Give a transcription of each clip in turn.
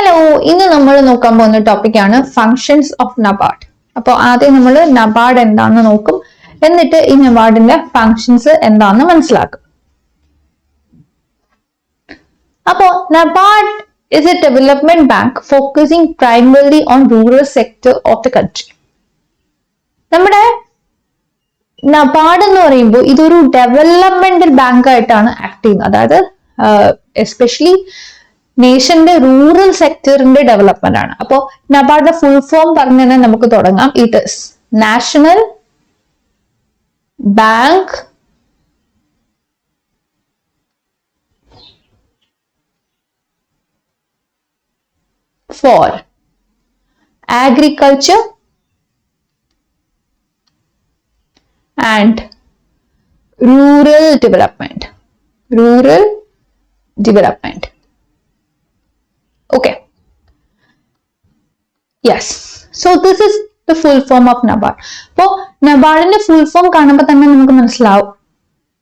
Hello ഇന്ന് നമ്മൾ നോക്കാൻ പോകുന്ന ടോപ്പിക്കാണ് ഫങ്ഷൻസ് ഓഫ് നബാർഡ് അപ്പോൾ ആദ്യം നമ്മൾ നബാർഡ് എന്താണെന്ന് നോക്കും. എന്നിട്ട് ഈ നബാർഡിന്റെ ഫങ്ഷൻസ് എന്താണെന്ന് മനസ്സിലാക്കും. അപ്പോ NABARD is a development bank focusing primarily on rural sector of the country നമ്മുടെ നബാർഡ് എന്ന് പറയുമ്പോൾ ഇതൊരു ഡെവലപ്മെന്റൽ ബാങ്ക് ആയിട്ടാണ് ആക്ട് ചെയ്യുന്നത്. അതായത് എസ്പെഷ്യലി നേഷന്റെ റൂറൽ സെക്ടറിന്റെ ഡെവലപ്മെന്റ് ആണ്. അപ്പോൾ നബാർഡിന്റെ ഫുൾ ഫോം പറഞ്ഞു തന്നെ നമുക്ക് തുടങ്ങാം. It is national bank for agriculture and rural development rural development. Yes. So this is the full form of NABARD അപ്പോ നബാർഡിന്റെ ഫുൾ ഫോം കാണുമ്പോൾ തന്നെ നമുക്ക് മനസ്സിലാവും.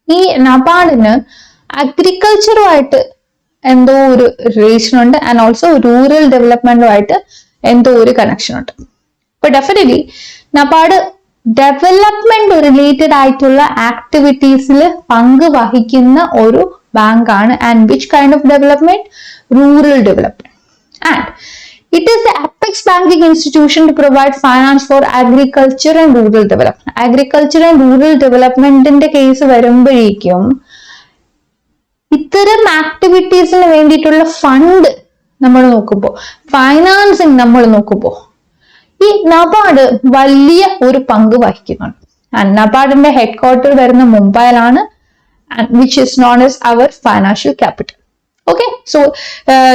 ഈ നബാർഡിന് അഗ്രികൾച്ചറുമായിട്ട് എന്തോ ഒരു റിലേഷൻ ഉണ്ട് ആൻഡ് ഓൾസോ റൂറൽ ഡെവലപ്മെന്റുമായിട്ട് എന്തോ ഒരു കണക്ഷൻ ഉണ്ട്. അപ്പൊ ഡെഫിനറ്റ്ലി നബാർഡ് ഡെവലപ്മെന്റ് റിലേറ്റഡ് ആയിട്ടുള്ള ആക്ടിവിറ്റീസിൽ പങ്ക് വഹിക്കുന്ന ഒരു ബാങ്കാണ് and which kind of development rural development and it is the apex banking institution to provide finance for agriculture and rural development agriculture and rural ഡെവലപ്മെന്റിന്റെ case വരുമ്പോഴേക്കും ഇത്തരം ആക്ടിവിറ്റീസിന് വേണ്ടിയിട്ടുള്ള ഫണ്ട് നമ്മൾ നോക്കുമ്പോൾ ഫൈനാൻസിങ് നമ്മൾ നോക്കുമ്പോൾ ഈ നബാർഡ് വലിയ ഒരു പങ്ക് വഹിക്കുന്നുണ്ട്. നബാർഡിന്റെ ഹെഡ് ക്വാർട്ടർ വരുന്ന മുംബൈയിലാണ് which is known as our financial capital okay so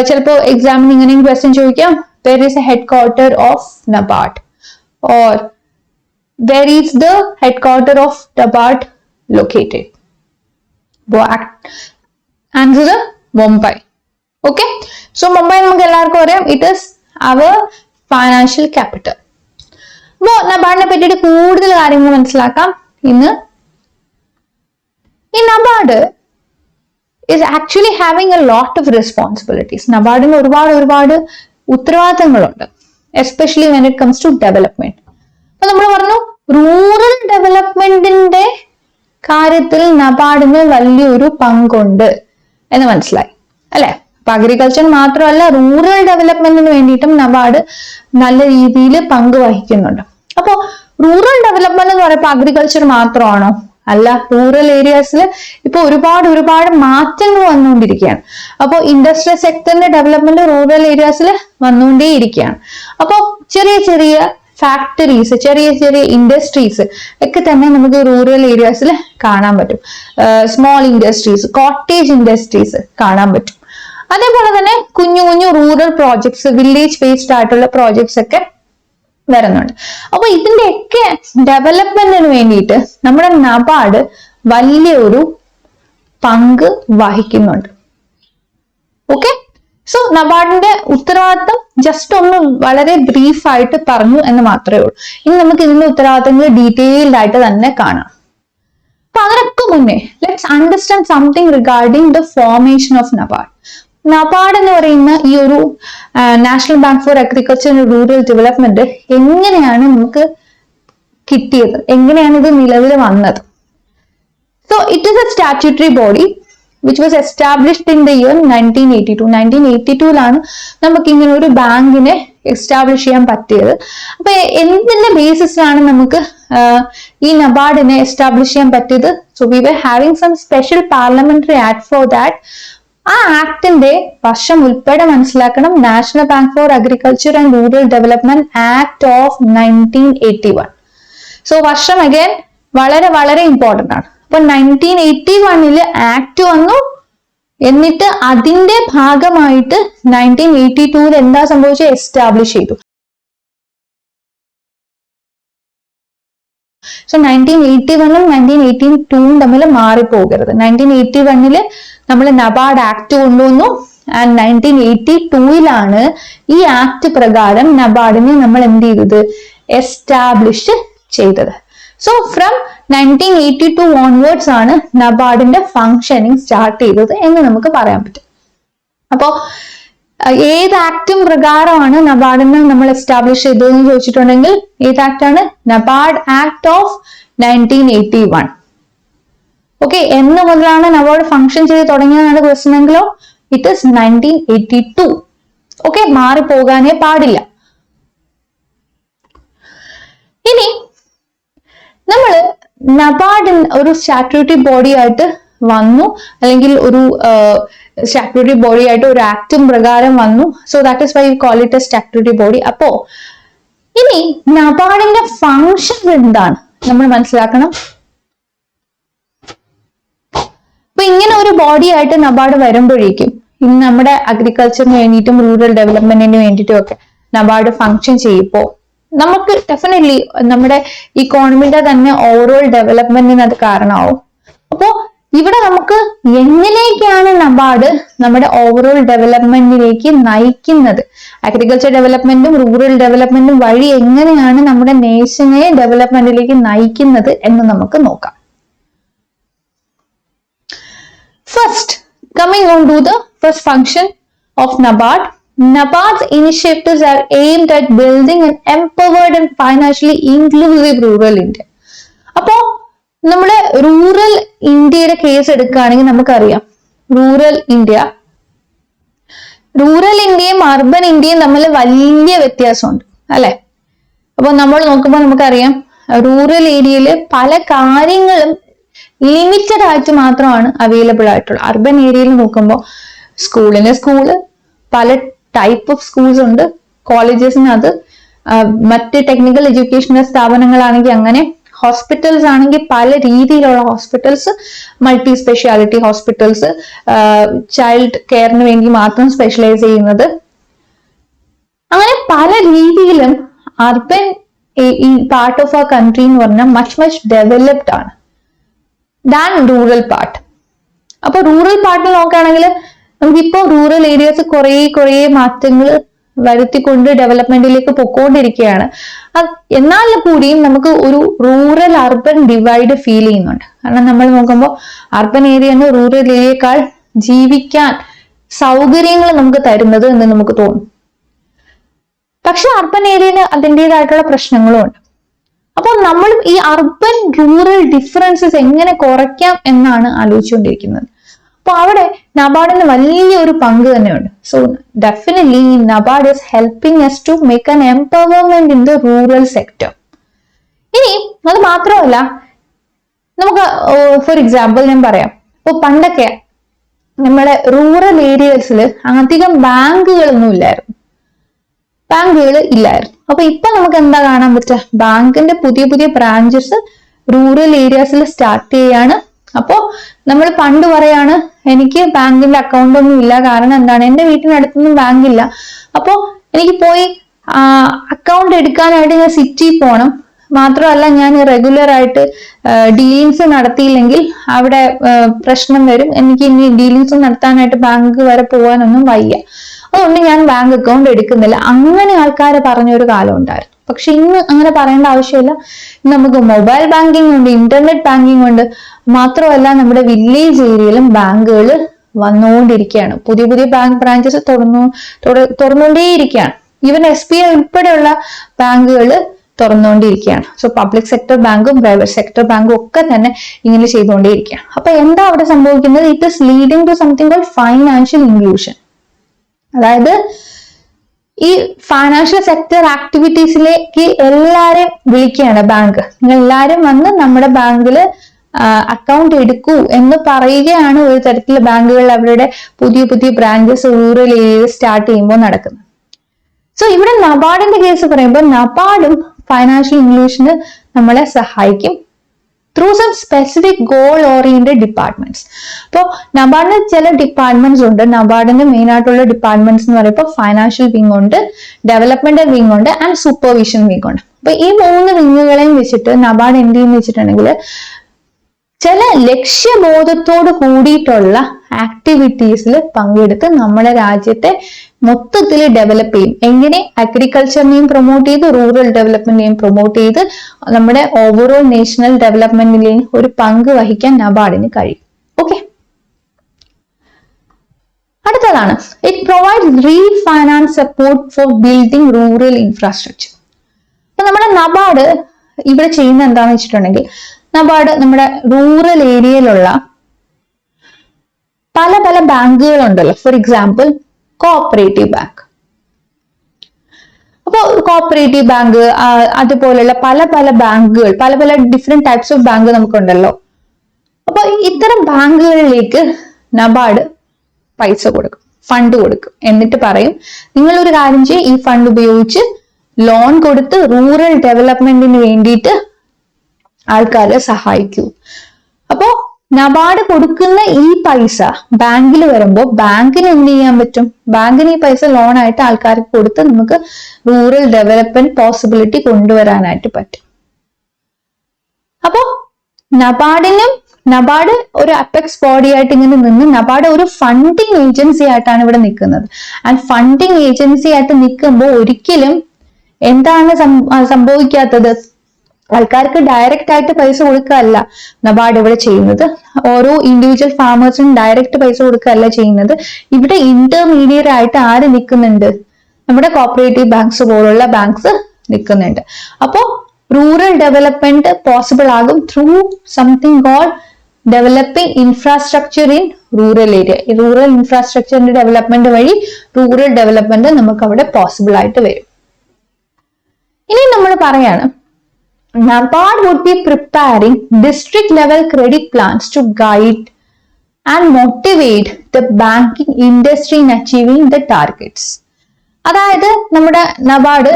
ചിലപ്പോൾ എക്സാമിന് ഇങ്ങനെയും ക്വസ്റ്റ്യൻ ചോദിക്കാം. Where is a headquarter of NABARD or where is the headquarter of NABARD located answer Mumbai okay so Mumbai നമുക്ക് എല്ലാവർക്കും അറിയാം. It is our financial capital അപ്പോ നബാർഡിനെ പറ്റിയിട്ട് കൂടുതൽ കാര്യങ്ങൾ മനസ്സിലാക്കാം. ഇന്ന് ഈ NABARD is actually having a lot of responsibilities നബാർഡിന് ഒരുപാട് ഒരുപാട് ഉത്തരവാദിത്തങ്ങളുണ്ട് especially when it comes to development അപ്പൊ നമ്മൾ പറഞ്ഞു റൂറൽ ഡെവലപ്മെന്റിന്റെ കാര്യത്തിൽ നബാർഡിന് വലിയൊരു പങ്കുണ്ട് എന്ന് മനസ്സിലായി അല്ലെ? അപ്പൊ അഗ്രികൾച്ചർ മാത്രമല്ല റൂറൽ ഡെവലപ്മെന്റിന് വേണ്ടിയിട്ടും നബാർഡ് നല്ല രീതിയിൽ പങ്ക് വഹിക്കുന്നുണ്ട്. അപ്പോ റൂറൽ ഡെവലപ്മെന്റ് എന്ന് പറയുമ്പോൾ അഗ്രികൾച്ചർ മാത്രമാണോ? അല്ല റൂറൽ ഏരിയാസിൽ ഇപ്പൊ ഒരുപാട് ഒരുപാട് മാറ്റങ്ങൾ വന്നുകൊണ്ടിരിക്കുകയാണ്. അപ്പോൾ ഇൻഡസ്ട്രിയൽ സെക്ടറിന്റെ ഡെവലപ്മെന്റ് റൂറൽ ഏരിയാസിൽ വന്നുകൊണ്ടേയിരിക്കുകയാണ്. അപ്പോൾ ചെറിയ ചെറിയ ഫാക്ടറീസ് ചെറിയ ചെറിയ ഇൻഡസ്ട്രീസ് ഒക്കെ തന്നെ നമുക്ക് റൂറൽ ഏരിയാസിൽ കാണാൻ പറ്റും. സ്മോൾ ഇൻഡസ്ട്രീസ് കോട്ടേജ് ഇൻഡസ്ട്രീസ് കാണാൻ പറ്റും. അതേപോലെ തന്നെ കുഞ്ഞു കുഞ്ഞു റൂറൽ പ്രോജക്ട്സ് വില്ലേജ് ബേസ്ഡ് ആയിട്ടുള്ള പ്രോജക്ട്സ് ഒക്കെ വരുന്നുണ്ട്. അപ്പൊ ഇതിന്റെയൊക്കെ ഡെവലപ്മെന്റിന് വേണ്ടിയിട്ട് നമ്മുടെ നബാർഡ് വലിയൊരു പങ്ക് വഹിക്കുന്നുണ്ട്. ഓക്കെ സോ നബാർഡിന്റെ ഉത്തരവാദിത്തം ജസ്റ്റ് ഒന്ന് വളരെ ബ്രീഫ് ആയിട്ട് പറഞ്ഞു എന്ന് മാത്രമേ ഉള്ളൂ. ഇനി നമുക്ക് ഇതിന്റെ ഉത്തരവാദിത്തങ്ങൾ ഡീറ്റെയിൽഡ് ആയിട്ട് തന്നെ കാണാം. അപ്പൊ അതിനൊക്കെ മുന്നേ let's understand something regarding the formation of NABARD NABARD എന്ന് പറയുന്ന ഈ ഒരു national bank for agriculture and rural development എങ്ങനെയാണ് നമുക്ക് കിട്ടിയത്? എങ്ങനെയാണ് ഇത് നിലവിൽ വന്നത്? So it is a statutory body which was established in the year nineteen eighty two nineteen eighty ടൂലാണ് നമുക്ക് ഇങ്ങനെ ഒരു ബാങ്കിനെ എസ്റ്റാബ്ലിഷ് ചെയ്യാൻ പറ്റിയത്. അപ്പൊ എന്തിന്റെ ബേസിസിലാണ് നമുക്ക് ഈ നബാർഡിനെ എസ്റ്റാബ്ലിഷ് ചെയ്യാൻ പറ്റിയത്? So we were having some special parliamentary act for that ആ ആക്ടിന്റെ വർഷം ഉൾപ്പെടെ മനസ്സിലാക്കണം. National bank for agriculture and rural development act of nineteen eighty one so വർഷം അഗൈൻ വളരെ വളരെ ഇമ്പോർട്ടന്റ് ആണ്. അപ്പൊ നയന്റീൻ എയ്റ്റി വണ്ണിൽ ആക്ട് വന്നു. എന്നിട്ട് അതിന്റെ ഭാഗമായിട്ട് നയന്റീൻ എയ്റ്റി ടൂവിൽ എന്താ സംഭവിച്ചത്? എസ്റ്റാബ്ലിഷ് ചെയ്തു. സോ നയന്റീൻ എയ്റ്റി വണ്ണും നയന്റീൻ എയ്റ്റീൻ ടൂവും തമ്മിൽ മാറിപ്പോകരുത്. നയന്റീൻ എയ്റ്റി വണ്ണിൽ നമ്മൾ നബാർഡ് ആക്ട് കൊണ്ടുവന്നു. ആൻഡ് നയന്റീൻ എയ്റ്റി ടൂയിലാണ് ഈ ആക്ട് പ്രകാരം നബാർഡിനെ നമ്മൾ എന്ത് ചെയ്തത്? എസ്റ്റാബ്ലിഷ് ചെയ്തത്. So from nineteen eighty two onwards ആണ് നബാർഡിന്റെ ഫങ്ഷനിങ് സ്റ്റാർട്ട് ചെയ്തത് എന്ന് നമുക്ക് പറയാൻ പറ്റും. അപ്പോ ഏത് ആക്ടും പ്രകാരമാണ് നബാർഡിനെ നമ്മൾ എസ്റ്റാബ്ലിഷ് ചെയ്തതെന്ന് ചോദിച്ചിട്ടുണ്ടെങ്കിൽ ഏത് ആക്ട് ആണ്? NABARD act of nineteen eighty one okay എന്ന് മുതലാണ് നവോഡ് ഫംഗ്ഷൻ ചെയ്ത് തുടങ്ങിയതാണ് question എങ്കിലോ it is nineteen eighty two okay മാറിപ്പോകാനേ പാടില്ല. ഇനി നമ്മൾ നബാർഡ് ഒരു സ്റ്റാറ്റ്യൂട്ടറി ബോഡി ആയിട്ട് വന്നു. അല്ലെങ്കിൽ ഒരു സ്റ്റാറ്റ്യൂട്ടറി ബോഡി ആയിട്ട് ഒരു ആക്ടും പ്രകാരം വന്നു. So that is why call it a statutory body അപ്പോ ഇനി നബാർഡിന്റെ ഫങ്ഷൻ എന്താണ്? നമ്മൾ മനസ്സിലാക്കണം. അപ്പൊ ഇങ്ങനെ ഒരു ബോഡി ആയിട്ട് നബാർഡ് വരുമ്പോഴേക്കും ഇന്ന് നമ്മുടെ അഗ്രികൾച്ചറിന് വേണ്ടിയിട്ടും റൂറൽ ഡെവലപ്മെന്റിന് വേണ്ടിയിട്ടും ഒക്കെ നബാർഡ് ഫങ്ഷൻ ചെയ്യുമ്പോൾ നമുക്ക് ഡെഫിനറ്റ്ലി നമ്മുടെ ഇക്കോണമിയുടെ തന്നെ ഓവറോൾ ഡെവലപ്മെന്റിന് അത് കാരണമാവും. അപ്പോ ഇവിടെ നമുക്ക് എങ്ങനെയൊക്കെയാണ് നബാർഡ് നമ്മുടെ ഓവറോൾ ഡെവലപ്മെന്റിലേക്ക് നയിക്കുന്നത്? അഗ്രികൾച്ചർ ഡെവലപ്മെന്റും റൂറൽ ഡെവലപ്മെന്റും വഴി എങ്ങനെയാണ് നമ്മുടെ നേഷനെ ഡെവലപ്മെന്റിലേക്ക് നയിക്കുന്നത് എന്ന് നമുക്ക് നോക്കാം. First, coming on to the first function of NABARD. NABARD's initiatives are aimed at building an empowered and financially inclusive rural India. അപ്പോ നമ്മുടെ റൂറൽ ഇന്ത്യയുടെ കേസ് എടുക്കുകയാണെങ്കിൽ നമുക്കറിയാം റൂറൽ ഇന്ത്യ റൂറൽ ഇന്ത്യയും അർബൻ ഇന്ത്യയും തമ്മിൽ വലിയ വ്യത്യാസമുണ്ട് അല്ലെ അപ്പൊ നമ്മൾ നോക്കുമ്പോൾ നമുക്കറിയാം റൂറൽ ഏരിയയിൽ പല കാര്യങ്ങളും ലിമിറ്റഡ് ആയിട്ട് മാത്രമാണ് അവൈലബിൾ ആയിട്ടുള്ള. അർബൻ ഏരിയയിൽ നോക്കുമ്പോൾ സ്കൂളിന് സ്കൂൾ പല ടൈപ്പ് ഓഫ് സ്കൂൾസ് ഉണ്ട്. കോളേജസിനത് മറ്റ് ടെക്നിക്കൽ എഡ്യൂക്കേഷണൽ സ്ഥാപനങ്ങളാണെങ്കിൽ അങ്ങനെ ഹോസ്പിറ്റൽസ് ആണെങ്കിൽ പല രീതിയിലുള്ള hospitals multi speciality hospitals child കെയറിന് വേണ്ടി മാത്രം സ്പെഷ്യലൈസ് ചെയ്യുന്നത്. അങ്ങനെ പല രീതിയിലും അർബൻ ഈ പാർട്ട് ഓഫ് ആ കൺട്രി എന്ന് പറഞ്ഞാൽ മച്ച് മച്ച് ഡെവലപ്ഡ് ആണ്. ദാൻ റൂറൽ പാർട്ട് അപ്പൊ റൂറൽ പാർട്ടിൽ നോക്കുകയാണെങ്കിൽ നമുക്കിപ്പോ റൂറൽ ഏരിയാസ് കുറേ കുറേ മാറ്റങ്ങൾ വരുത്തിക്കൊണ്ട് ഡെവലപ്മെന്റിലേക്ക് പൊക്കോണ്ടിരിക്കുകയാണ്. എന്നാൽ കൂടിയും നമുക്ക് ഒരു റൂറൽ അർബൻ ഡിവൈഡ് ഫീൽ ചെയ്യുന്നുണ്ട്. കാരണം നമ്മൾ നോക്കുമ്പോൾ അർബൻ ഏരിയ എന്ന് റൂറൽ ഏരിയയേക്കാൾ ജീവിക്കാൻ സൗകര്യങ്ങൾ നമുക്ക് തരുന്നത് എന്ന് നമുക്ക് തോന്നും. പക്ഷെ അർബൻ ഏരിയന് അതിന്റെതായിട്ടുള്ള പ്രശ്നങ്ങളും ഉണ്ട് അപ്പോൾ നമ്മൾ ഈ അർബൻ റൂറൽ ഡിഫറൻസസ് എങ്ങനെ കുറയ്ക്കാം എന്നാണ് ആലോചിച്ചുകൊണ്ടിരിക്കുന്നത്. അപ്പൊ അവിടെ നബാർഡിന് വലിയൊരു പങ്ക് തന്നെയുണ്ട്. So definitely NABARD is helping us to make an empowerment in the rural sector ഇനി അത് മാത്രമല്ല നമുക്ക് ഫോർ എക്സാമ്പിൾ ഞാൻ പറയാം. ഇപ്പൊ പണ്ടൊക്കെ നമ്മുടെ റൂറൽ ഏരിയസിൽ അധികം ബാങ്കുകളൊന്നും ഇല്ലായിരുന്നു. ബാങ്കുകൾ ഇല്ലായിരുന്നു. അപ്പൊ ഇപ്പൊ നമുക്ക് എന്താ കാണാൻ പറ്റുക? ബാങ്കിന്റെ പുതിയ പുതിയ ബ്രാഞ്ചസ് റൂറൽ ഏരിയാസിൽ സ്റ്റാർട്ട് ചെയ്യാണ്. അപ്പോ നമ്മൾ പണ്ട് പറയാണ് എനിക്ക് ബാങ്കിന്റെ അക്കൗണ്ട് ഒന്നും ഇല്ല. കാരണം എന്താണ്? എന്റെ വീട്ടിനടുത്തൊന്നും ബാങ്ക് ഇല്ല അപ്പോ എനിക്ക് പോയി അക്കൗണ്ട് എടുക്കാനായിട്ട് ഞാൻ സിറ്റിയിൽ പോണം. മാത്രമല്ല ഞാൻ റെഗുലർ ആയിട്ട് ഡീലിങ്സ് നടത്തിയില്ലെങ്കിൽ അവിടെ പ്രശ്നം വരും. എനിക്ക് ഇനി ഡീലിങ്സ് നടത്താനായിട്ട് ബാങ്ക് വരെ പോകാനൊന്നും വയ്യ. അതുകൊണ്ട് ഞാൻ ബാങ്ക് അക്കൗണ്ട് എടുക്കുന്നില്ല. അങ്ങനെ ആൾക്കാർ പറഞ്ഞൊരു കാലം ഉണ്ടായിരുന്നു. പക്ഷെ ഇന്ന് അങ്ങനെ പറയേണ്ട ആവശ്യമില്ല. നമുക്ക് മൊബൈൽ ബാങ്കിങ് ഉണ്ട് ഇന്റർനെറ്റ് ബാങ്കിങ് ഉണ്ട്. മാത്രമല്ല നമ്മുടെ വില്ലേജ് ഏരിയയിലും ബാങ്കുകൾ വന്നുകൊണ്ടിരിക്കുകയാണ് പുതിയ പുതിയ ബാങ്ക് ബ്രാഞ്ചസ് തുറന്നു തുറന്നുകൊണ്ടേയിരിക്കുകയാണ് ഈവൻ എസ് ബി ഐ ഉൾപ്പെടെയുള്ള ബാങ്കുകൾ തുറന്നുകൊണ്ടിരിക്കുകയാണ് സോ പബ്ലിക് സെക്ടർ ബാങ്കും പ്രൈവറ്റ് സെക്ടർ ബാങ്കും ഒക്കെ തന്നെ ഇങ്ങനെ ചെയ്തുകൊണ്ടേയിരിക്കുകയാണ്. അപ്പൊ എന്താ അവിടെ സംഭവിക്കുന്നത്? It is leading to something call financial inclusion അതായത് ഈ ഫൈനാൻഷ്യൽ സെക്ടർ ആക്ടിവിറ്റീസിലേക്ക് എല്ലാരെയും വിളിക്കുകയാണ് ബാങ്ക് നിങ്ങൾ എല്ലാരും വന്ന് നമ്മുടെ ബാങ്കിൽ അക്കൗണ്ട് എടുക്കൂ എന്ന് പറയുകയാണ് ഒരു തരത്തിൽ ബാങ്കുകൾ അവരുടെ പുതിയ പുതിയ ബ്രാഞ്ചസ് റൂറൽ ഏരിയയിൽ സ്റ്റാർട്ട് ചെയ്യുമ്പോൾ നടക്കുന്നത്. സോ ഇവിടെ നബാർഡിന്റെ കേസ് പറയുമ്പോൾ നബാർഡും ഫൈനാൻഷ്യൽ ഇൻക്ലൂഷന് നമ്മളെ സഹായിക്കും. Through some specific goal oriented departments അപ്പോൾ നബാർഡിന് ചില ഡിപ്പാർട്ട്മെന്റ്സ് ഉണ്ട്. നബാർഡിന്റെ മെയിൻ ആയിട്ടുള്ള ഡിപ്പാർട്ട്മെന്റ്സ് എന്ന് പറയുമ്പോൾ ഫൈനാൻഷ്യൽ വിങ് ഉണ്ട് ഡെവലപ്മെന്റൽ വിങ് ഉണ്ട് ആൻഡ് സൂപ്പർവിഷൻ വിങ് ഉണ്ട്. അപ്പൊ ഈ മൂന്ന് വിങ്ങുകളെയും വെച്ചിട്ട് നബാർഡ് എന്ത് ചെയ്യുന്ന വെച്ചിട്ടുണ്ടെങ്കിൽ ചില ലക്ഷ്യബോധത്തോട് കൂടിയിട്ടുള്ള ആക്ടിവിറ്റീസിൽ പങ്കെടുത്ത് നമ്മുടെ രാജ്യത്തെ മൊത്തത്തിൽ ഡെവലപ്പ് ചെയ്യും. എങ്ങനെ അഗ്രികൾച്ചറിനെയും പ്രൊമോട്ട് ചെയ്ത് റൂറൽ ഡെവലപ്മെന്റിനെയും പ്രൊമോട്ട് ചെയ്ത് നമ്മുടെ ഓവറോൾ നാഷണൽ ഡെവലപ്മെന്റിലെയും ഒരു പങ്ക് വഹിക്കാൻ നബാർഡിന് കഴിയും. ഓക്കെ അടുത്ത അടുത്തതാണ് it provide refinance support for building rural infrastructure നമ്മുടെ നബാർഡ് ഇവിടെ ചെയ്യുന്ന എന്താണെന്ന് വെച്ചിട്ടുണ്ടെങ്കിൽ നബാർഡ് നമ്മുടെ റൂറൽ ഏരിയയിലുള്ള പല പല ബാങ്കുകൾ ഉണ്ടല്ലോ ഫോർ എക്സാമ്പിൾ കോഓപ്പറേറ്റീവ് ബാങ്ക് അപ്പോൾ കോഓപ്പറേറ്റീവ് ബാങ്ക് അതുപോലെയുള്ള പല പല ബാങ്കുകൾ പല പല ഡിഫറെന്റ് ടൈപ്സ് ഓഫ് ബാങ്ക് നമുക്കുണ്ടല്ലോ. അപ്പൊ ഇത്തരം ബാങ്കുകളിലേക്ക് നബാർഡ് പൈസ കൊടുക്കും ഫണ്ട് കൊടുക്കും. എന്നിട്ട് പറയും നിങ്ങൾ ഒരു കാര്യം ചെയ്യും ഈ ഫണ്ട് ഉപയോഗിച്ച് ലോൺ കൊടുത്ത് റൂറൽ ഡെവലപ്മെന്റിന് വേണ്ടിയിട്ട് ആൾക്കാരെ സഹായിക്കൂ. അപ്പോ നബാർഡ് കൊടുക്കുന്ന ഈ പൈസ ബാങ്കിൽ വരുമ്പോൾ ബാങ്കിന് എന്ത് ചെയ്യാൻ പറ്റും? ബാങ്കിന് ഈ പൈസ ലോൺ ആയിട്ട് ആൾക്കാർക്ക് കൊടുത്ത് നമുക്ക് റൂറൽ ഡെവലപ്മെന്റ് പോസിബിലിറ്റി കൊണ്ടുവരാനായിട്ട് പറ്റും. അപ്പോ നബാർഡിനും നബാർഡ് ഒരു അപ്പെക്സ് ബോഡി ആയിട്ട് ഇങ്ങനെ നിന്ന് നബാർഡ് ഒരു ഫണ്ടിങ് ഏജൻസി ആയിട്ടാണ് ഇവിടെ നിൽക്കുന്നത്. ആൻഡ് ഫണ്ടിങ് ഏജൻസി ആയിട്ട് നിൽക്കുമ്പോൾ ഒരിക്കലും എന്താണ് സംഭവിക്കാത്തത്? ആൾക്കാർക്ക് ഡയറക്റ്റ് ആയിട്ട് പൈസ കൊടുക്കുകയല്ല. നബാർഡ് ഇവിടെ ചെയ്യുന്നത്. ഓരോ ഇൻഡിവിജ്വൽ ഫാമേഴ്സിനും ഡയറക്റ്റ് പൈസ കൊടുക്കുകയല്ല ചെയ്യുന്നത്. ഇവിടെ ഇന്റർമീഡിയറ്റ് ആയിട്ട് ആര് നിൽക്കുന്നുണ്ട്? നമ്മുടെ കോപ്പറേറ്റീവ് ബാങ്ക്സ് പോലുള്ള ബാങ്ക്സ് നിൽക്കുന്നുണ്ട്. അപ്പോ റൂറൽ ഡെവലപ്മെന്റ് പോസിബിൾ ആകും through something call developing infrastructure in rural area ഈ റൂറൽ ഇൻഫ്രാസ്ട്രക്ചറിന്റെ ഡെവലപ്മെന്റ് വഴി റൂറൽ ഡെവലപ്മെന്റ് നമുക്ക് അവിടെ പോസിബിൾ ആയിട്ട് വരും. ഇനി നമ്മൾ പറയാണ് NABARD would be preparing district level credit plans to guide and motivate the banking industry in achieving the targets. അതായത് നമ്മുടെ നബാർഡ്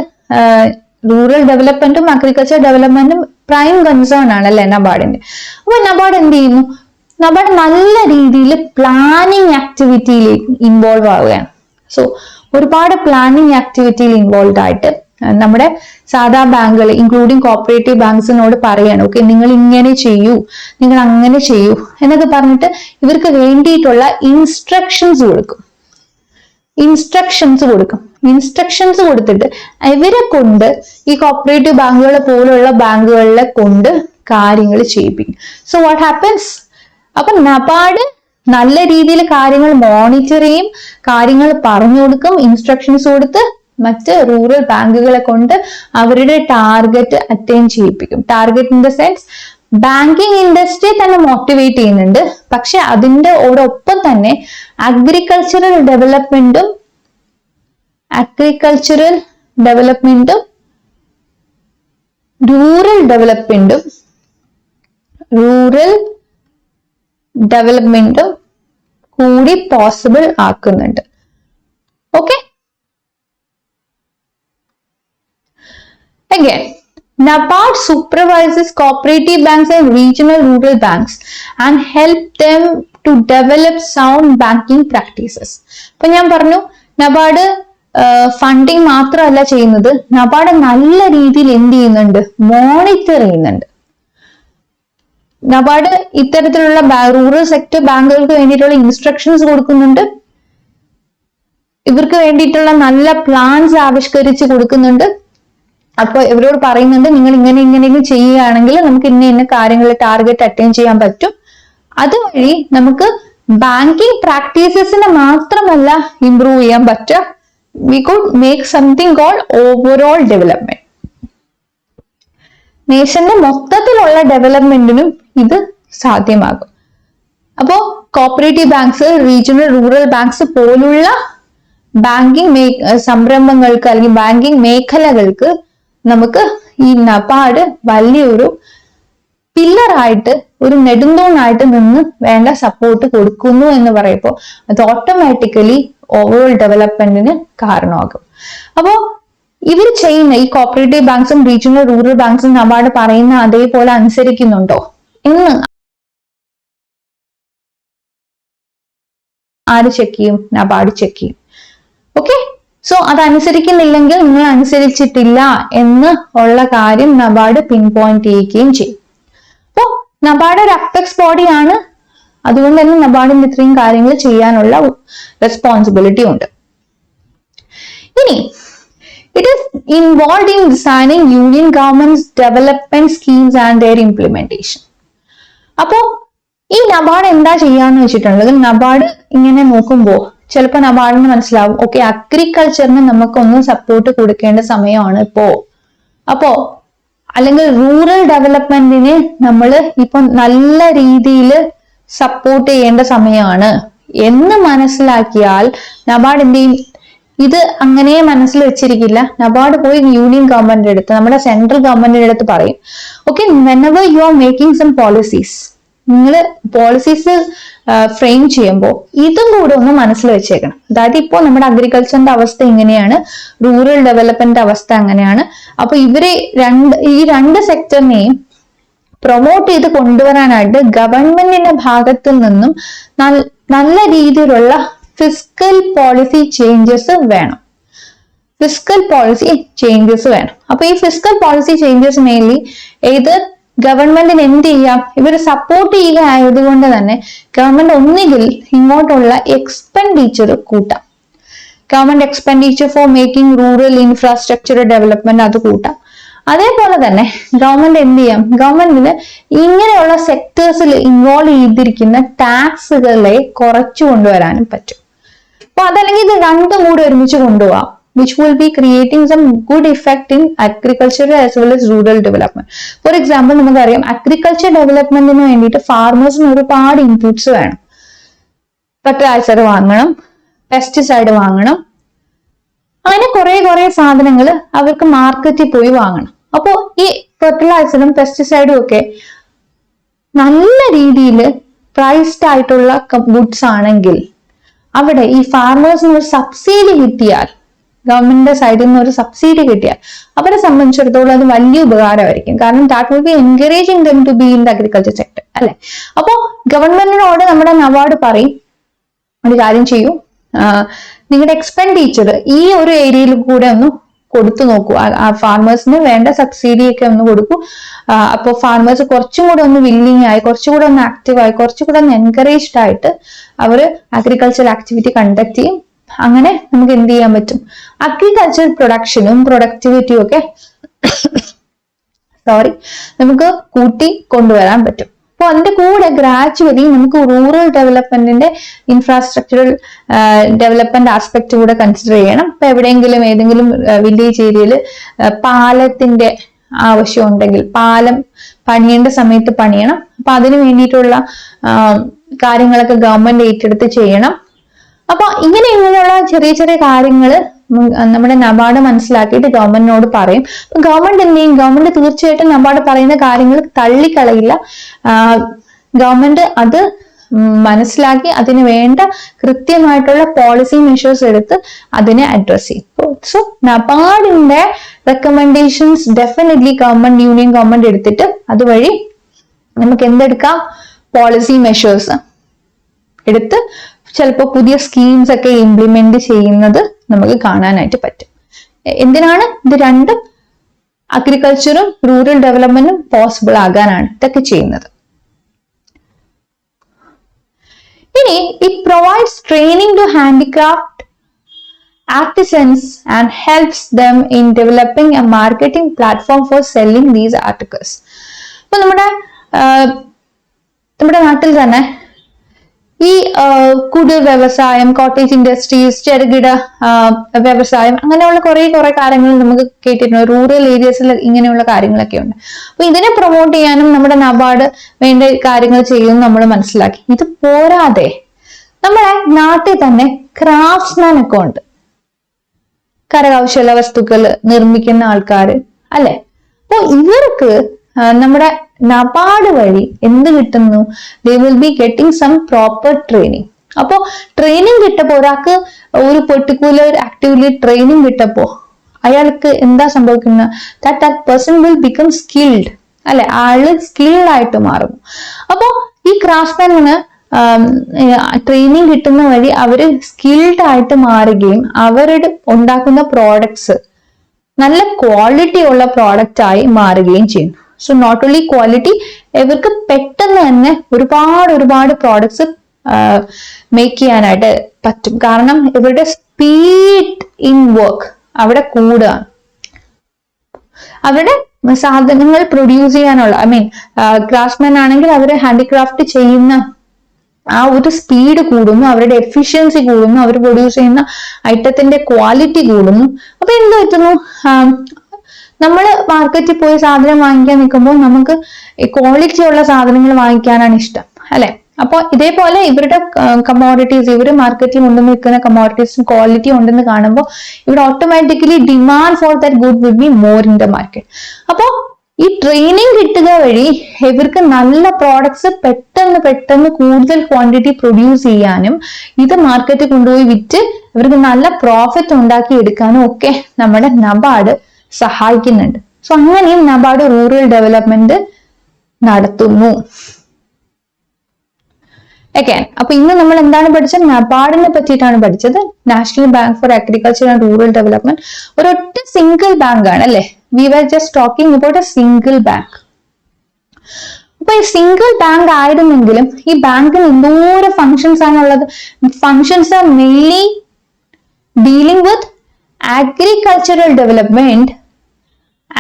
റൂറൽ ഡെവലപ്മെന്റും അഗ്രികൾച്ചർ ഡെവലപ്മെന്റും പ്രൈം കൺസേൺ ആണ് അല്ലെ നബാർഡിന്റെ അപ്പൊ നബാർഡ് എന്ത് ചെയ്യുന്നു? നബാർഡ് നല്ല രീതിയിൽ പ്ലാനിങ് ആക്ടിവിറ്റിയിലേക്ക് ഇൻവോൾവ് ആവുകയാണ്. സോ ഒരുപാട് പ്ലാനിങ് ആക്ടിവിറ്റിയിൽ ഇൻവോൾവ് ആയിട്ട് നമ്മുടെ സാധാ ബാങ്കുകൾ ഇൻക്ലൂഡിങ് കോപ്പറേറ്റീവ് ബാങ്ക്സിനോട് പറയാണ് ഓക്കെ നിങ്ങൾ ഇങ്ങനെ ചെയ്യൂ നിങ്ങൾ അങ്ങനെ ചെയ്യൂ എന്നൊക്കെ പറഞ്ഞിട്ട് ഇവർക്ക് വേണ്ടിയിട്ടുള്ള ഇൻസ്ട്രക്ഷൻസ് കൊടുക്കും. ഇൻസ്ട്രക്ഷൻസ് കൊടുക്കും. ഇൻസ്ട്രക്ഷൻസ് കൊടുത്തിട്ട് ഇവരെ കൊണ്ട് ഈ കോപ്പറേറ്റീവ് ബാങ്കുകളെ പോലുള്ള ബാങ്കുകളിലെ കൊണ്ട് കാര്യങ്ങൾ ചെയ്യിപ്പിക്കും. സോ വാട്ട് ഹാപ്പൻസ് അപ്പൊ നബാർഡ് നല്ല രീതിയിൽ കാര്യങ്ങൾ മോണിറ്റർ ചെയ്യും കാര്യങ്ങൾ പറഞ്ഞു കൊടുക്കും ഇൻസ്ട്രക്ഷൻസ് കൊടുത്ത് മറ്റ് റൂറൽ ബാങ്കുകളെ കൊണ്ട് അവരുടെ ടാർഗറ്റ് അറ്റൈൻ ചെയ്യിപ്പിക്കും. Target in the sense banking industry തന്നെ മോട്ടിവേറ്റ് ചെയ്യുന്നുണ്ട്. പക്ഷെ അതിന്റെ ഒപ്പം തന്നെ അഗ്രികൾച്ചറൽ ഡെവലപ്മെന്റും അഗ്രികൾച്ചറൽ ഡെവലപ്മെന്റും റൂറൽ ഡെവലപ്മെന്റും റൂറൽ ഡെവലപ്മെന്റും കൂടി പോസിബിൾ ആക്കുന്നുണ്ട്. Okay Again, NABARD supervises cooperative banks and regional rural banks and help them to develop sound banking practices. ഇപ്പൊ ഞാൻ പറഞ്ഞു നബാർഡ് ഫണ്ടിങ് മാത്രമല്ല ചെയ്യുന്നത്. നബാർഡ് നല്ല രീതിയിൽ എന്ത് ചെയ്യുന്നുണ്ട്? മോണിറ്റർ ചെയ്യുന്നുണ്ട്. നബാർഡ് ഇത്തരത്തിലുള്ള റൂറൽ സെക്ടർ ബാങ്കുകൾക്ക് വേണ്ടിയിട്ടുള്ള ഇൻസ്ട്രക്ഷൻസ് കൊടുക്കുന്നുണ്ട്. ഇവർക്ക് വേണ്ടിയിട്ടുള്ള നല്ല പ്ലാൻസ് ആവിഷ്കരിച്ച് കൊടുക്കുന്നുണ്ട്. അപ്പോൾ ഇവരോട് പറയുന്നുണ്ട് നിങ്ങൾ ഇങ്ങനെ ഇങ്ങനെ ചെയ്യുകയാണെങ്കിൽ നമുക്ക് ഇന്ന ഇന്ന കാര്യങ്ങൾ ടാർഗറ്റ് അറ്റൈൻ ചെയ്യാൻ പറ്റും. അതുവഴി നമുക്ക് ബാങ്കിങ് പ്രാക്ടീസസിനെ മാത്രമല്ല ഇംപ്രൂവ് ചെയ്യാൻ പറ്റുക. We could make something call overall development നേഷന്റെ മൊത്തത്തിലുള്ള ഡെവലപ്മെന്റിനും ഇത് സാധ്യമാകും. അപ്പോ cooperative banks regional rural banks പോലുള്ള ബാങ്കിങ് സംരംഭങ്ങൾക്ക് അല്ലെങ്കിൽ ബാങ്കിങ് മേഖലകൾക്ക് നമുക്ക് ഈ നപാട് വലിയൊരു പില്ലറായിട്ട് ഒരു നെടുന്തൂണായിട്ട് നിന്ന് വേണ്ട സപ്പോർട്ട് കൊടുക്കുന്നു എന്ന് പറയുമ്പോൾ അത് ഓട്ടോമാറ്റിക്കലി ഓവറോൾ ഡെവലപ്മെന്റിന് കാരണമാകും. അപ്പോ ഇവർ ചെയ്യുന്ന ഈ കോപ്പറേറ്റീവ് ബാങ്ക്സും റീജിയണൽ റൂറൽ ബാങ്ക്സും നബാർഡ് പറയുന്ന അതേപോലെ അനുസരിക്കുന്നുണ്ടോ? എന്ന് ആര് ചെക്ക് ചെയ്യും? നബാർഡ് ചെക്ക് ചെയ്യും. സോ അതനുസരിക്കുന്നില്ലെങ്കിൽ നിങ്ങൾ അനുസരിച്ചിട്ടില്ല എന്ന് ഉള്ള കാര്യം നബാർഡ് പിൻ പോയിന്റ് ചെയ്യുകയും ചെയ്യും. അപ്പോ നബാർഡ് ഒരു അപ്പെക്സ് ബോഡിയാണ് അതുകൊണ്ട് തന്നെ നബാർഡിന് ഇത്രയും കാര്യങ്ങൾ ചെയ്യാനുള്ള റെസ്പോൺസിബിലിറ്റി ഉണ്ട്. ഇനി it is involve in designing union government development schemes and their implementation അപ്പോ ഈ നബാർഡ് എന്താ ചെയ്യാന്ന് വെച്ചിട്ടുള്ളത്? നബാർഡ് ഇങ്ങനെ നോക്കുമ്പോൾ ചിലപ്പോൾ നബാർഡിന് മനസ്സിലാവും ഓക്കെ അഗ്രികൾച്ചറിന് നമുക്കൊന്നും സപ്പോർട്ട് കൊടുക്കേണ്ട സമയമാണ് ഇപ്പോ. അപ്പോ അല്ലെങ്കിൽ റൂറൽ ഡെവലപ്മെന്റിന് നമ്മൾ ഇപ്പൊ നല്ല രീതിയിൽ സപ്പോർട്ട് ചെയ്യേണ്ട സമയമാണ്. എന്ന് മനസ്സിലാക്കിയാൽ നബാർഡ് എന്ത് ചെയ്യും? ഇത് അങ്ങനെ മനസ്സിൽ വെച്ചിരിക്കില്ല. നബാർഡ് പോയി യൂണിയൻ ഗവൺമെന്റിന്റെ അടുത്ത് നമ്മുടെ സെൻട്രൽ ഗവൺമെന്റിന്റെ അടുത്ത് പറയും. Okay whenever you are making some policies നിങ്ങൾ പോളിസീസ് ഫ്രെയിം ചെയ്യുമ്പോൾ ഇതും കൂടെ ഒന്ന് മനസ്സിൽ വെച്ചേക്കണം. അതായത് ഇപ്പോൾ നമ്മുടെ അഗ്രികൾച്ചറിന്റെ അവസ്ഥ എങ്ങനെയാണ് റൂറൽ ഡെവലപ്മെന്റ് അവസ്ഥ അങ്ങനെയാണ്. അപ്പൊ ഇവരെ രണ്ട് ഈ രണ്ട് സെക്ടറിനെയും പ്രൊമോട്ട് ചെയ്ത് കൊണ്ടുവരാനായിട്ട് ഗവൺമെന്റിന്റെ ഭാഗത്തു നിന്നും നല്ല രീതിയിലുള്ള ഫിസിക്കൽ പോളിസി ചേഞ്ചസ് വേണം. ഫിസിക്കൽ പോളിസി ചേഞ്ചസ് വേണം. അപ്പൊ ഈ ഫിസിക്കൽ പോളിസി ചേഞ്ചസ് മെയിൻലി ഏത് ഗവൺമെന്റിന് എന്ത് ചെയ്യാം? ഇവർ സപ്പോർട്ട് ചെയ്യുക ആയതുകൊണ്ട് തന്നെ ഗവൺമെന്റ് ഒന്നുകിൽ ഇങ്ങോട്ടുള്ള എക്സ്പെൻഡിച്ചർ കൂട്ടാം. Government expenditure for making rural infrastructure development അത് കൂട്ടാം. അതേപോലെ തന്നെ ഗവൺമെന്റ് എന്ത് ചെയ്യാം? ഗവൺമെന്റിന് ഇങ്ങനെയുള്ള സെക്ടേഴ്സിൽ ഇൻവോൾവ് ചെയ്തിരിക്കുന്ന ടാക്സുകളെ കുറച്ചു കൊണ്ടുവരാനും പറ്റും. അപ്പൊ അതല്ലെങ്കിൽ ഇത് രണ്ടും കൂടി ഒരുമിച്ച് കൊണ്ടുപോകാം which will be creating some good effect in agriculture as well as rural development. For example, നമുക്കറിയാം അഗ്രികൾച്ചർ ഡെവലപ്മെന്റിന് വേണ്ടിയിട്ട് ഫാർമേഴ്സിന് ഒരുപാട് ഇൻപുട്സ് വേണം. ഫെർട്ടിലൈസർ വാങ്ങണം പെസ്റ്റിസൈഡ് വാങ്ങണം. അങ്ങനെ കുറെ കുറെ സാധനങ്ങൾ അവർക്ക് മാർക്കറ്റിൽ പോയി വാങ്ങണം. അപ്പോൾ ഈ ഫെർട്ടിലൈസറും പെസ്റ്റിസൈഡും ഒക്കെ നല്ല രീതിയിൽ പ്രൈസ്ഡ് ആയിട്ടുള്ള ഗുഡ്സ് ആണെങ്കിൽ അവിടെ ഈ ഫാർമേഴ്സിന് ഒരു സബ്സിഡി കിട്ടിയാൽ ഗവൺമെന്റിന്റെ സൈഡിൽ നിന്ന് ഒരു സബ്സിഡി കിട്ടിയാൽ അവരെ സംബന്ധിച്ചിടത്തോളം അത് വലിയ ഉപകാരമായിരിക്കും. കാരണം that will be encouraging them to be in the agriculture sector അല്ലെ? അപ്പോ ഗവൺമെന്റിനോട് നമ്മുടെ നവാർഡ് പറയും ഒരു കാര്യം ചെയ്യൂ. നിങ്ങളുടെ എക്സ്പെൻഡിച്ചർ ഈ ഒരു ഏരിയയിൽ കൂടെ ഒന്ന് കൊടുത്തു നോക്കൂ. ആ ഫാർമേഴ്സിന് വേണ്ട സബ്സിഡി ഒക്കെ ഒന്ന് കൊടുക്കൂ. അപ്പോൾ ഫാർമേഴ്സ് കുറച്ചും കൂടെ ഒന്ന് വില്ലിങ് ആയി കുറച്ചും കൂടെ ഒന്ന് ആക്റ്റീവ് ആയി കുറച്ചും കൂടെ ഒന്ന് എൻകറേജ്ഡ് ആയിട്ട് അവർ അഗ്രികൾച്ചർ ആക്ടിവിറ്റി കണ്ടക്ട് ചെയ്യും. അങ്ങനെ നമുക്ക് എന്ത് ചെയ്യാൻ പറ്റും? അഗ്രികൾച്ചർ പ്രൊഡക്ഷനും പ്രൊഡക്ടിവിറ്റിയും ഒക്കെ സോറി നമുക്ക് കൂട്ടി കൊണ്ടുവരാൻ പറ്റും. അപ്പോൾ അതിന്റെ കൂടെ ഗ്രാജുവലി നമുക്ക് റൂറൽ ഡെവലപ്മെന്റിന്റെ ഇൻഫ്രാസ്ട്രക്ചറൽ ഡെവലപ്മെന്റ് ആസ്പെക്ട് കൂടെ കൺസിഡർ ചെയ്യണം. ഇപ്പൊ എവിടെയെങ്കിലും ഏതെങ്കിലും വില്ലേജ് ഏരിയയിൽ പാലത്തിന്റെ ആവശ്യം ഉണ്ടെങ്കിൽ പാലം പണിയേണ്ട സമയത്ത് പണിയണം. അപ്പൊ അതിന് വേണ്ടിയിട്ടുള്ള കാര്യങ്ങളൊക്കെ ഗവൺമെന്റ് ഏറ്റെടുത്ത് ചെയ്യണം. അപ്പൊ ഇങ്ങനെ ഇങ്ങനെയുള്ള ചെറിയ ചെറിയ കാര്യങ്ങൾ നമ്മുടെ നബാർഡ് മനസ്സിലാക്കിയിട്ട് ഗവൺമെന്റിനോട് പറയും. ഗവൺമെന്റ് എന്ത് ചെയ്യും? ഗവൺമെന്റ് തീർച്ചയായിട്ടും നബാർഡ് പറയുന്ന കാര്യങ്ങൾ തള്ളിക്കളയില്ല. ഗവൺമെന്റ് അത് മനസ്സിലാക്കി അതിന് വേണ്ട കൃത്യമായിട്ടുള്ള പോളിസി മെഷേഴ്സ് എടുത്ത് അതിനെ അഡ്രസ് ചെയ്യും. So നബാർഡിന്റെ recommendations definitely government union government എടുത്തിട്ട് അതുവഴി നമുക്ക് എന്തെടുക്കാം? പോളിസി മെഷേഴ്സ് എടുത്ത് ചിലപ്പോൾ പുതിയ സ്കീംസ് ഒക്കെ ഇംപ്ലിമെന്റ് ചെയ്യുന്നത് നമുക്ക് കാണാനായിട്ട് പറ്റും എന്തിനാണ് ഇത് രണ്ടും അഗ്രികൾച്ചറും റൂറൽ ഡെവലപ്മെന്റും പോസിബിൾ ആകാനാണ് ഇതൊക്കെ ചെയ്യുന്നത് ഇനി it provides training to handicraft artisans and helps them in developing a marketing platform for selling these articles. അപ്പോൾ നമ്മുടെ നമ്മുടെ നാട്ടിൽ തന്നെ ഈ കുടിൽ വ്യവസായം കോട്ടേജ് ഇൻഡസ്ട്രീസ് ചെറുകിട വ്യവസായം അങ്ങനെയുള്ള കുറെ കുറെ കാര്യങ്ങൾ നമുക്ക് കേട്ടിട്ടുണ്ട്. റൂറൽ ഏരിയസിൽ ഇങ്ങനെയുള്ള കാര്യങ്ങളൊക്കെ ഉണ്ട്. അപ്പൊ ഇതിനെ പ്രൊമോട്ട് ചെയ്യാനും നമ്മുടെ നബാർഡ് വേണ്ട കാര്യങ്ങൾ ചെയ്യുമെന്ന് നമ്മൾ മനസ്സിലാക്കി. ഇത് പോരാതെ നമ്മുടെ നാട്ടിൽ തന്നെ ക്രാഫ്റ്റ്സ്മാൻ ഒക്കെ ഉണ്ട്. കരകൗശല വസ്തുക്കൾ നിർമ്മിക്കുന്ന ആൾക്കാർ അല്ലെ? അപ്പൊ ഇവർക്ക് നമ്മുടെ നബാർഡ് വഴി എന്ത് കിട്ടുന്നു? They will be getting some proper training അപ്പോ ട്രെയിനിങ് കിട്ടപ്പോ ഒരാൾക്ക് ഒരു പെർട്ടിക്കുലർ ആക്ടിവിറ്റി ട്രെയിനിങ് കിട്ടപ്പോ അയാൾക്ക് എന്താ സംഭവിക്കുന്നത് that that person will become skilled അല്ലെ? ആൾ സ്കിൽഡ് ആയിട്ട് മാറും. അപ്പോ ഈ ക്രാഫ്റ്റ്മാനിന് ട്രെയിനിങ് കിട്ടുന്ന വഴി അവർ സ്കിൽഡ് ആയിട്ട് മാറുകയും അവരുടെ ഉണ്ടാക്കുന്ന പ്രോഡക്ട്സ് നല്ല ക്വാളിറ്റി ഉള്ള പ്രോഡക്റ്റ് ആയി മാറുകയും ചെയ്യും സോ നോട്ട് ഓൺലി ക്വാളിറ്റി ഇവർക്ക് പെട്ടെന്ന് തന്നെ ഒരുപാട് ഒരുപാട് പ്രോഡക്ട്സ് മേക്ക് ചെയ്യാനായിട്ട് പറ്റും. കാരണം ഇവരുടെ സ്പീഡ് ഇൻ വർക്ക് അവിടെ കൂടുകയാണ് അവരുടെ സാധനങ്ങൾ പ്രൊഡ്യൂസ് ചെയ്യാനുള്ള ഐ മീൻ ക്രാഫ്റ്റ്മാൻ ആണെങ്കിൽ അവർ ഹാൻഡിക്രാഫ്റ്റ് ചെയ്യുന്ന ആ ഒരു സ്പീഡ് കൂടുന്നു അവരുടെ എഫിഷ്യൻസി കൂടുന്നു അവർ പ്രൊഡ്യൂസ് ചെയ്യുന്ന ഐറ്റത്തിന്റെ ക്വാളിറ്റി കൂടുന്നു. അപ്പൊ എന്ത് പറ്റുന്നു? നമ്മൾ മാർക്കറ്റിൽ പോയി സാധനം വാങ്ങിക്കാൻ നിൽക്കുമ്പോൾ നമുക്ക് ക്വാളിറ്റി ഉള്ള സാധനങ്ങൾ വാങ്ങിക്കാനാണ് ഇഷ്ടം അല്ലെ? അപ്പോൾ ഇതേപോലെ ഇവരുടെ കമോഡിറ്റീസ് ഇവർ മാർക്കറ്റിൽ കൊണ്ടുവന്ന് നിൽക്കുന്ന കമോഡിറ്റീസ് ക്വാളിറ്റി ഉണ്ടെന്ന് കാണുമ്പോൾ ഇവിടെ automatically demand for that good will be more in the market അപ്പോൾ ഈ ട്രെയിനിങ് കിട്ടുക വഴി ഇവർക്ക് നല്ല പ്രോഡക്ട്സ് പെട്ടെന്ന് പെട്ടെന്ന് കൂടുതൽ ക്വാണ്ടിറ്റി പ്രൊഡ്യൂസ് ചെയ്യാനും ഇത് മാർക്കറ്റിൽ കൊണ്ടുപോയി വിറ്റ് ഇവർക്ക് നല്ല പ്രോഫിറ്റ് ഉണ്ടാക്കി എടുക്കാനും ഒക്കെ നമ്മുടെ നബാർഡ് സഹായിക്കുന്നുണ്ട്. സോ അങ്ങനെയും നബാർഡ് റൂറൽ ഡെവലപ്മെന്റ് നടത്തുന്നു. അഗൈൻ അപ്പൊ ഇന്ന് നമ്മൾ എന്താണ് പഠിച്ചത്? നബാർഡിനെ പറ്റിയിട്ടാണ് പഠിച്ചത്. National bank for agriculture and rural development ഒരൊറ്റ സിംഗിൾ ബാങ്ക് ആണ് അല്ലെ? We were just talking about a single bank അപ്പൊ ഈ സിംഗിൾ ബാങ്ക് ആയിരുന്നെങ്കിലും ഈ ബാങ്കിന് എന്തോരം ഫങ്ഷൻസ് ആണുള്ളത്? Functions are mainly dealing with agricultural development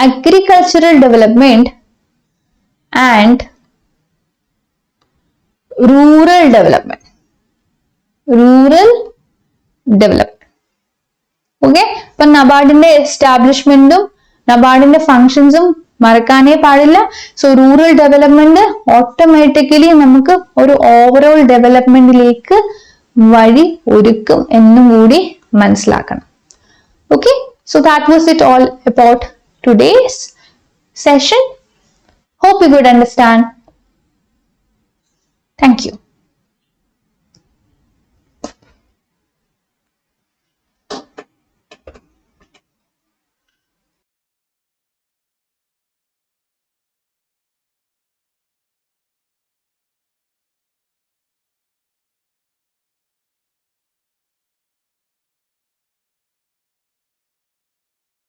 agricultural development and rural development. Rural development. Okay അപ്പൊ നബാർഡിന്റെ എസ്റ്റാബ്ലിഷ്മെന്റും നബാർഡിന്റെ ഫങ്ഷൻസും മറക്കാനേ പാടില്ല. സോ റൂറൽ ഡെവലപ്മെന്റ് ഓട്ടോമാറ്റിക്കലി നമുക്ക് ഒരു ഓവറോൾ ഡെവലപ്മെന്റിലേക്ക് വഴി ഒരുക്കും എന്നും കൂടി മനസ്സിലാക്കണം. Okay, so that was it all about today's session. Hope you could understand. Thank you.